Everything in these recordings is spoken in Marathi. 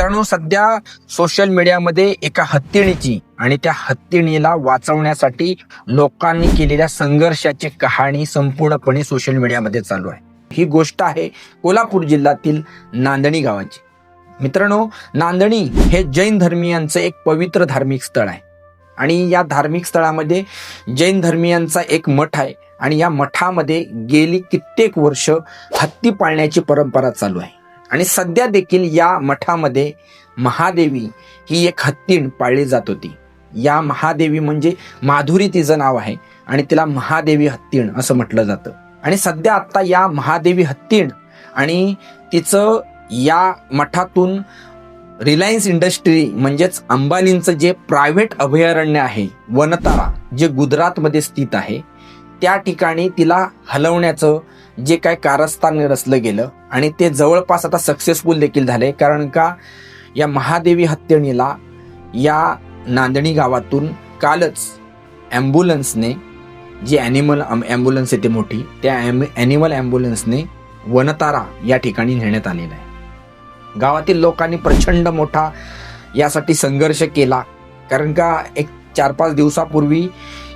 मित्रांनो सध्या सोशल मीडियामध्ये एका हत्तीणीची आणि त्या हत्तीणीला वाचवण्यासाठी लोकांनी केलेल्या संघर्षाची कहाणी संपूर्णपणे सोशल मीडियामध्ये चालू आहे. ही गोष्ट आहे कोल्हापूर जिल्ह्यातील नांदणी गावाची. मित्रांनो नांदणी हे जैन धर्मियांचं एक पवित्र धार्मिक स्थळ आहे. आणि या धार्मिक स्थळामध्ये जैन धर्मियांचा एक मठ आहे. आणि या मठामध्ये गेली कित्येक वर्ष हत्ती पाळण्याची परंपरा चालू आहे. आणि सध्या देखील या मठामध्ये महादेवी ही एक हत्तीण पाळली जात होती. या महादेवी म्हणजे माधुरी तिचं नाव आहे आणि तिला महादेवी हत्तीण असं म्हटलं जातं. आणि सध्या आता या महादेवी हत्तीण आणि तिचं या मठातून रिलायन्स इंडस्ट्री म्हणजेच अंबानींचं जे प्रायव्हेट अभयारण्य आहे वनतारा जे गुजरातमध्ये स्थित आहे त्या ठिकाणी तिला हलवण्याचं जे काय कारस्थान रचलं गेलं आणि ते जवळपास आता सक्सेसफुल देखील झाले. कारण का या महादेवी हत्यणीला या नांदणी गावातून कालच ॲम्ब्युलन्सने जी ॲनिमल ॲम्ब्युलन्स येते मोठी त्या ॲनिमल ॲम्ब्युलन्सने वनतारा या ठिकाणी नेण्यात आलेला आहे. गावातील लोकांनी प्रचंड मोठा यासाठी संघर्ष केला. कारण का एक चार पाच दिवसापूर्वी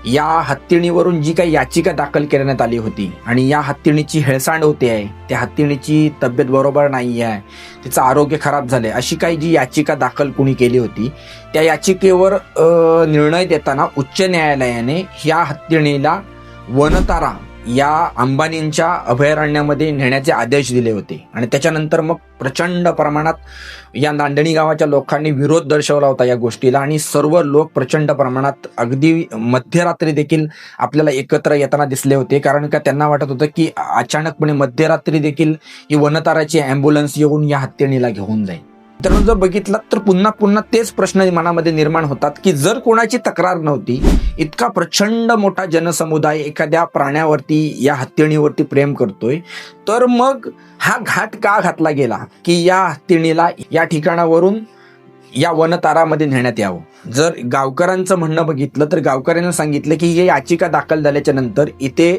या हत्तीणीवरून जी काही याचिका दाखल करण्यात आली होती आणि या हत्तीणीची हेळसांड होते आहे त्या हत्तीणीची तब्येत बरोबर नाही आहे तिचं आरोग्य खराब झालं आहे अशी काही जी याचिका दाखल कुणी केली होती त्या याचिकेवर निर्णय देताना उच्च न्यायालयाने या हत्तीणीला वनतारा या अंबानींच्या अभयारण्यामध्ये नेण्याचे आदेश दिले होते. आणि त्याच्यानंतर मग प्रचंड प्रमाणात या नांदणी गावाच्या लोकांनी विरोध दर्शवला होता या गोष्टीला. आणि सर्व लोक प्रचंड प्रमाणात अगदी मध्यरात्री देखील आपल्याला एकत्र येताना दिसले होते. कारण का त्यांना वाटत होतं की अचानकपणे मध्यरात्री देखील ही वनताराची अँब्युलन्स येऊन या हत्तीणीला घेऊन जाईल. तर जर बघितलं तर पुन्हा पुन्हा तेच प्रश्न मनामध्ये निर्माण होतात की जर कोणाची तक्रार नव्हती इतका प्रचंड मोठा जनसमुदाय एखाद्या प्राण्यावरती या हत्तीणीवरती प्रेम करतोय तर मग हा घाट का घातला गेला की या हत्तीणीला या ठिकाणावरून या वनतारामध्ये नेण्यात यावं? जर गावकऱ्यांचं म्हणणं बघितलं तर गावकऱ्यांना सांगितलं की हे याचिका दाखल झाल्याच्यानंतर इथे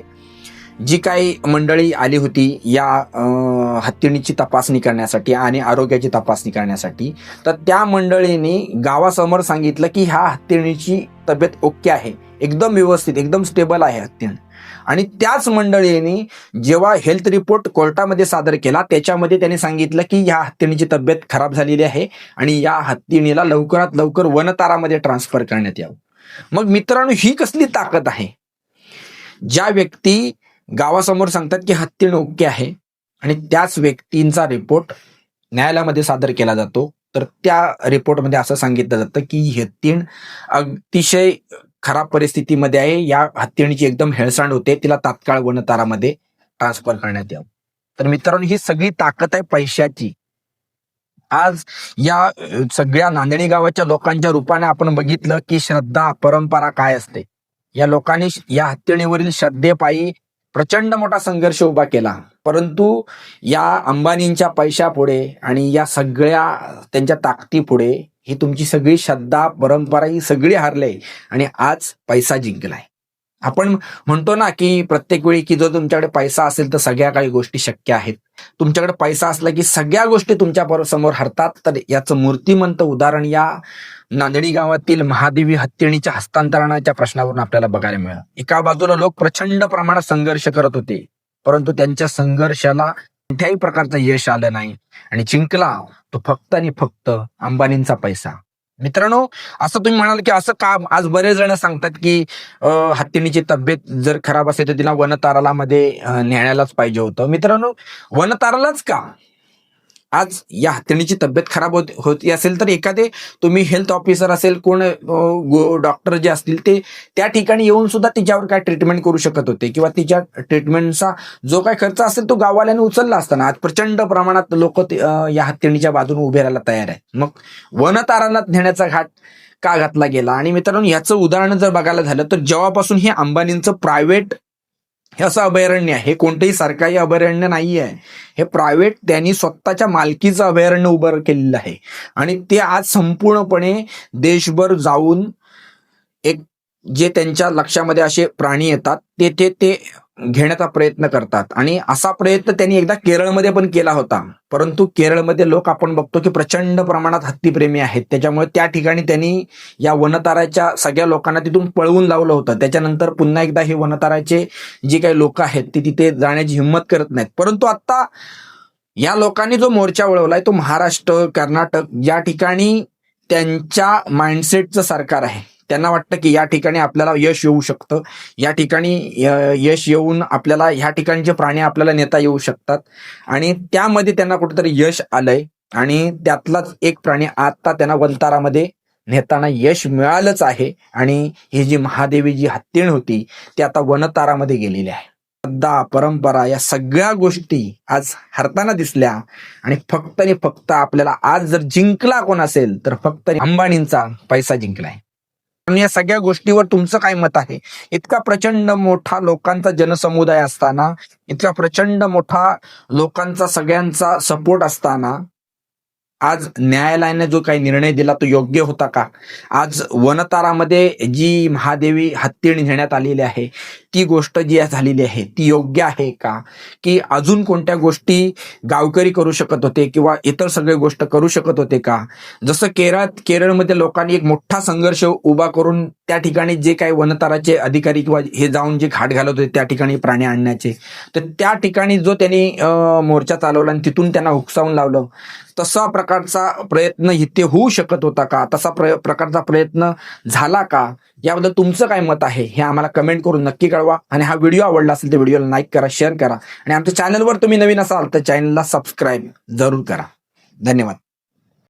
जी काही मंडळी आली होती या हत्तीणीची तपासणी करण्यासाठी आणि आरोग्याची तपासणी करण्यासाठी तर त्या मंडळींनी गावासमोर सांगितलं की ह्या हत्तीणीची तब्येत ओके आहे. एकदम व्यवस्थित एकदम स्टेबल आहे हत्तीण. आणि त्याच मंडळींनी जेव्हा हेल्थ रिपोर्ट कोर्टामध्ये सादर केला त्याच्यामध्ये त्यांनी सांगितलं की ह्या हत्तीणीची तब्येत खराब झालेली आहे आणि या हत्तीणीला लवकरात लवकर वनतारामध्ये ट्रान्सफर करण्यात यावं. मग मित्रांनो ही कसली ताकद आहे? ज्या व्यक्ती गावासमोर सांगतात की हत्तीण ओके आहे आणि त्याच व्यक्तींचा रिपोर्ट न्यायालयामध्ये सादर केला जातो. तर त्या रिपोर्टमध्ये असं सांगितलं जातं की हत्तीण अतिशय खराब परिस्थितीमध्ये आहे. या हत्तीणीची एकदम हेळसांड होते. तिला तात्काळ वनतारामध्ये ट्रान्सफर करण्यात यावं. तर मित्रांनो ही सगळी ताकद आहे पैशाची. आज या सगळ्या नांदणी गावाच्या लोकांच्या रूपाने आपण बघितलं की श्रद्धा परंपरा काय असते? या लोकांनी या हत्तीणीवरील श्रद्धेपायी प्रचंड मोठा संघर्ष उभा केला. परंतु या अंबानींच्या पैशापुढे आणि या सगळ्या त्यांच्या ताकदीपुढे ही तुमची सगळी श्रद्धा परंपरा ही सगळी हारले आणि आज पैसा जिंकलाय. आपण म्हणतो ना की प्रत्येक वेळी की जो तुमच्याकडे पैसा असेल तर सगळ्या काही गोष्टी शक्य आहेत. तुमच्याकडे पैसा असला की सगळ्या गोष्टी तुमच्यासमोर हरतात. तर याचं मूर्तिमंत उदाहरण या नांदणी गावातील महादेवी हत्तीणीच्या हस्तांतरणाच्या प्रश्नावरून आपल्याला बघायला मिळालं. एका बाजूला लोक प्रचंड प्रमाणात संघर्ष करत होते परंतु त्यांच्या संघर्षाला कोणत्याही प्रकारचं यश आलं नाही. आणि जिंकला तो फक्त आणि फक्त अंबानींचा पैसा. मित्रांनो असं तुम्ही म्हणाल की असं का आज बरेच जण सांगतात की हत्तीणीची तब्येत जर खराब असेल तर तिला वनताराला मध्ये न्यायलाच पाहिजे होतं. मित्रांनो वनतारालाच का? आज या हत्तीणीची तब्येत खराब होत होती असेल तर एखादे तुम्ही हेल्थ ऑफिसर असेल कोण डॉक्टर जे असतील ते त्या ठिकाणी येऊन सुद्धा तिच्यावर काय ट्रीटमेंट करू शकत होते किंवा तिच्या ट्रीटमेंटचा जो काय खर्च असेल तो गाववाल्याने उचलला असताना आज प्रचंड प्रमाणात लोक या हत्तीणीच्या बाजून उभे राहायला तयार आहेत. मग वनताराला नेण्याचा घाट का घातला गेला? आणि मित्रांनो याचं उदाहरण जर बघायला झालं तर जेव्हापासून हे अंबानींचं प्रायव्हेट हे असं अभयारण्य आहे. हे कोणतेही सरकारी अभयारण्य नाही आहे हे प्रायव्हेट त्यांनी स्वतःच्या मालकीचं अभयारण्य उभं केलेलं आहे. आणि ते आज संपूर्णपणे देशभर जाऊन एक जे त्यांच्या लक्षामध्ये असे प्राणी येतात ते ते ते घेण्याचा प्रयत्न करतात. आणि असा प्रयत्न त्यांनी एकदा केरळमध्ये पण केला होता. परंतु केरळमध्ये लोक आपण बघतो की प्रचंड प्रमाणात हत्तीप्रेमी आहेत. त्याच्यामुळे त्या ठिकाणी त्यांनी या वनताराच्या सगळ्या लोकांना तिथून पळवून लावलं होतं. त्याच्यानंतर पुन्हा एकदा हे वनताराचे जी काही लोक आहेत ते तिथे जाण्याची हिंमत करत नाहीत. परंतु आता या लोकांनी जो मोर्चा वळवलाय तो महाराष्ट्र कर्नाटक या ठिकाणी त्यांच्या माइंडसेटचं सरकार आहे. त्यांना वाटतं की या ठिकाणी आपल्याला यश येऊ शकतं. या ठिकाणी यश येऊन आपल्याला ह्या ठिकाणचे प्राणी आपल्याला नेता येऊ शकतात. आणि त्यामध्ये त्यांना कुठेतरी यश आलंय. आणि त्यातलाच एक प्राणी आता त्यांना वंतारामध्ये नेताना यश मिळालंच आहे. आणि ही जी महादेवी जी हत्तीण होती ती आता वनतारामध्ये गेलेली आहे. श्रद्धा परंपरा या सगळ्या गोष्टी आज हरताना दिसल्या. आणि फक्त आणि फक्त आपल्याला आज जर जिंकला कोण असेल तर फक्त अंबानींचा पैसा जिंकलाय. या सगळ्या गोष्टीवर तुमचं काय मत आहे? इतका प्रचंड मोठा लोकांचा जनसमुदाय असताना इतका प्रचंड मोठा लोकांचा सगळ्यांचा सपोर्ट असताना आज न्यायालयाने जो काही निर्णय दिला तो योग्य होता का? आज वनतारामध्ये जी महादेवी हत्तीण घेण्यात आलेली आहे ती गोष्ट जी झालेली आहे ती योग्य आहे का? की अजून कोणत्या गोष्टी गावकरी करू शकत होते किंवा इतर सगळे गोष्ट करू शकत होते का? जसं केरळात केरळमध्ये लोकांनी एक मोठा संघर्ष उभा करून त्या ठिकाणी जे काही वनताराचे अधिकारी किंवा हे जाऊन जे घाट घालत होते त्या ठिकाणी प्राणी आणण्याचे तर त्या ठिकाणी जो त्यांनी मोर्चा चालवला आणि तिथून त्यांना हुकसावून लावलं तसा प्रकारचा प्रयत्न इथे होऊ शकत होता का? तसा प्र प्रकारचा प्रयत्न झाला का? याबद्दल तुमचं काय मत आहे? हे आम्हाला कमेंट करून नक्की कळवा आणि हा व्हिडिओ आवडला असेल तर व्हिडिओला लाईक करा शेअर करा आणि आमच्या चॅनलवर तुम्ही नवीन असाल तर चॅनलला सबस्क्राईब जरूर करा. धन्यवाद.